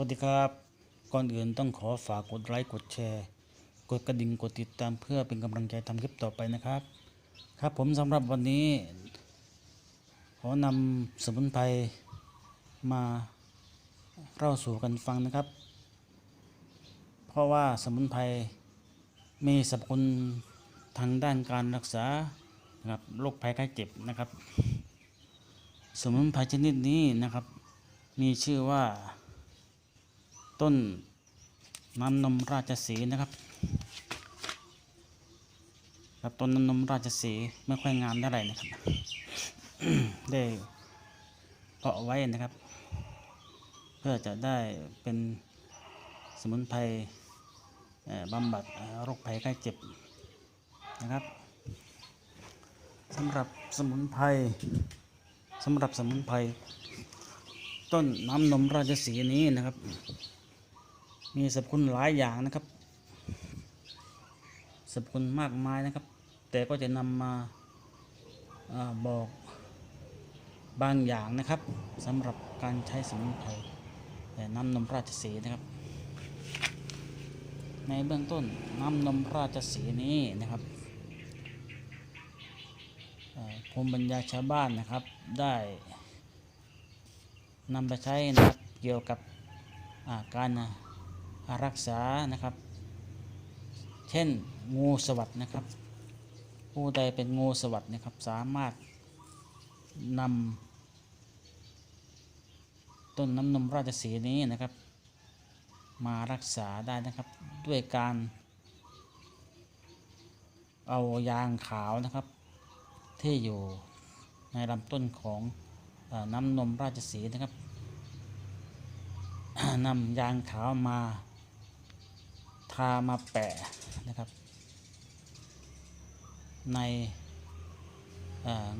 วัสดีครับ ก่อนอื่นต้องขอฝากกดไลค์กดแชร์ กดกระดิ่งกดติดตามเพื่อเป็นกำลังใจทำคลิปต่อไปนะครับ ครับผมสำหรับวันนี้ ขอนำสมุนไพรมาเล่าสู่กันฟังนะครับ เพราะว่าสมุนไพรมีสรรพคุณทางด้านการรักษานะครับโรคภัยไข้เจ็บนะครับ สมุนไพรชนิดนี้นะครับ มีชื่อว่า ต้นน้ำนมราชสีนะครับครับต้นน้ำนมราชสีไม่ค่อยงามเท่าไหร่นะครับ ได้เพาะไว้นะครับ เพื่อจะได้เป็นสมุนไพรบำบัดโรคภัยไข้เจ็บนะครับสำหรับสมุนไพรสำหรับสมุนไพรต้นน้ำนมราชสีนี้นะครับ มีสรรพคุณหลายอย่างนะครับสรรพคุณมากมายนะครับ แต่ก็จะนำมาอาบอกบางอย่างนะครับสำหรับการใช้สมุนไพรแต่น้ำนมราชสีนะครับ ในเบื้องต้นน้ำนมราชสีนี้นะครับภูมิปัญญาชาวบ้านนะครับได้นำไปใช้นะครับเกี่ยวกับาการ รักษานะครับ เช่นงูสวัสดนะครับ ผู้ใดเป็นงูสวัสดนะครับ สามารถนำต้นน้ำนมราชสีนี้นะครับ มารักษาได้นะครับ ด้วยการ เอายางขาวนะครับ ที่อยู่ในลำต้นของอน้ำนมราชสีนะครับนำยางขาวมาามาแปะนะครับ ใน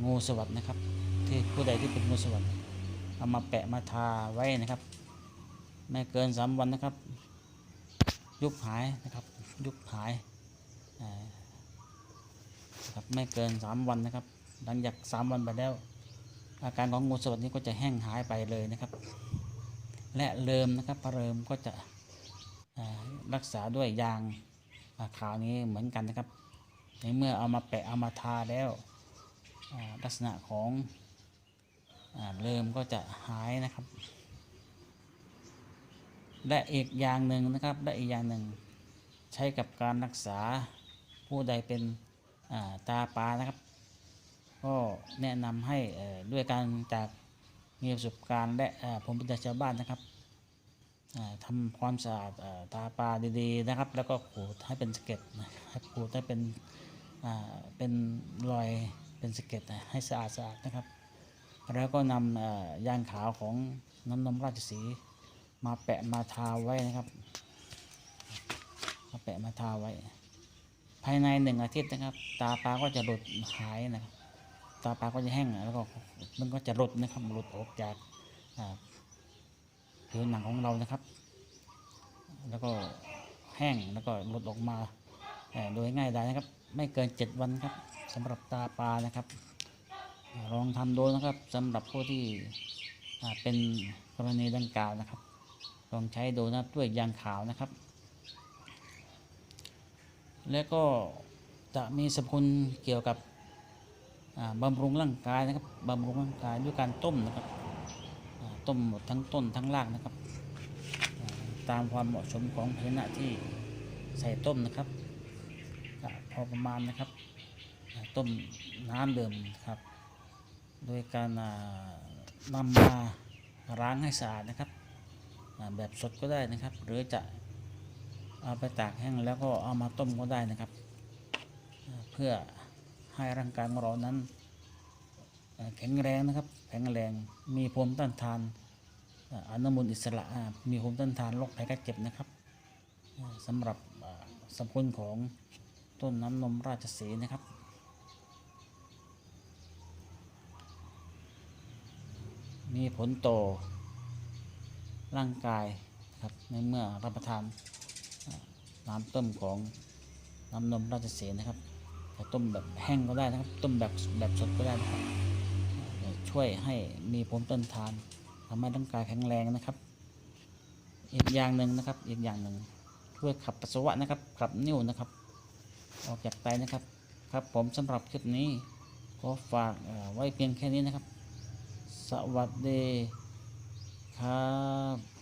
งูสวัสดนะครับ ที่ผู้ใดที่เป็นงูสวัสดเอามาแปะมาทาไว้นะครับ ไม่เกินสามวันนะครับ ยุบหายนะครับ ยุบหายนะครับไม่เกินสามวันนะครับ หลังจากสามวันไปแล้ว อาการของงูสวัสดนี้ก็จะแห้งหายไปเลยนะครับ และเริมนะครับพระเริมก็จะ รักษาด้วยยางอ่าขาวนี้เหมือนกันนะครับ ในเมื่อเอามาแปะเอามาทาแล้วลักษณะของอเริมก็จะหายนะครับ และอีกอย่างหนึ่งนะครับและอีกอย่างหนึ่งใช้กับการรักษาผู้ใดเป็นาตาปลานะครับ ก็แนะนำให้ด้วยการจากมีประสบการณ์และผมเป็นชาวบ้านนะครับ ทำความสะอาดตาปลาดีๆนะครับ แล้วก็ขูดให้เป็นสเก็ดนะครับขูดให้เป็นเป็นรอยเป็นสเก็ดนะให้สะอาดสะอาดนะครับ แล้วก็นำยางขาวของน้ำนมราชสีมาแปะมาทาไว้นะครับมาแปะมาทาไว้ ภายในหนึ่งอาทิตย์นะครับ ตาปลาก็จะหลุดหายนะครับ ตาปลาก็จะแห้งแล้วก็มันก็จะหลุดนะครับหลุดออกจาก อ่าผิวหนังของเรานะครับ แล้วก็แห้งแล้วก็หลุดออกมาโดยง่ายดายนะครับ ไม่เกินเจ็ดวันครับสำหรับตาปลานะครับ ลองทำดูนะครับสำหรับผู้ที่เป็นกรณีดังกล่าวนะครับ ลองใช้ดูนะด้วยยางขาวนะครับ แล้วก็จะมีสรรพคุณเกี่ยวกับอ่าบำรุงร่างกายนะครับบำรุงร่างกายด้วยการต้มนะครับ ต้มหมดทั้งต้นทั้งรากนะครับ ตามความเหมาะสมของภาชนะที่ใส่ต้มนะครับพอประมาณนะครับ ต้มน้ำเดื่มครับ โดยการนำมาล้างให้สะอาดนะครับ แบบสดก็ได้นะครับ หรือจะเอาไปตากแห้งแล้วก็เอามาต้มก็ได้นะครับ เพื่อให้ร่างกายของเรานั้น แข็งแรงนะครับ แข็งแรงมีภูมิต้านทานอนุมูลอิสระมีภูมิต้านทานโรคภัยไข้เจ็บนะครับอ่าสำหรับสรรพคุณของต้นน้ำนมราชสีนะครับมีผลต่อร่างกายครับในเมื่อรับประทานน้ำต้มของน้ำนมราชสีนะครับจะต้มแบบแห้งก็ได้นะครับ ต้มแบบแบบสดก็ได้นะครับ ช่วยให้มีภูมิต้านทานทำให้ร่างกายแข็งแรงนะครับ อีกอย่างหนึ่งนะครับ อีกอย่างหนึ่งช่วยขับปัสสาวะนะครับ ขับนิ่วนะครับ ออกจากไตนะครับ ครับผมสำหรับคลิปนี้ขอฝากไว้เพียงแค่นี้นะครับ สวัสดีครับ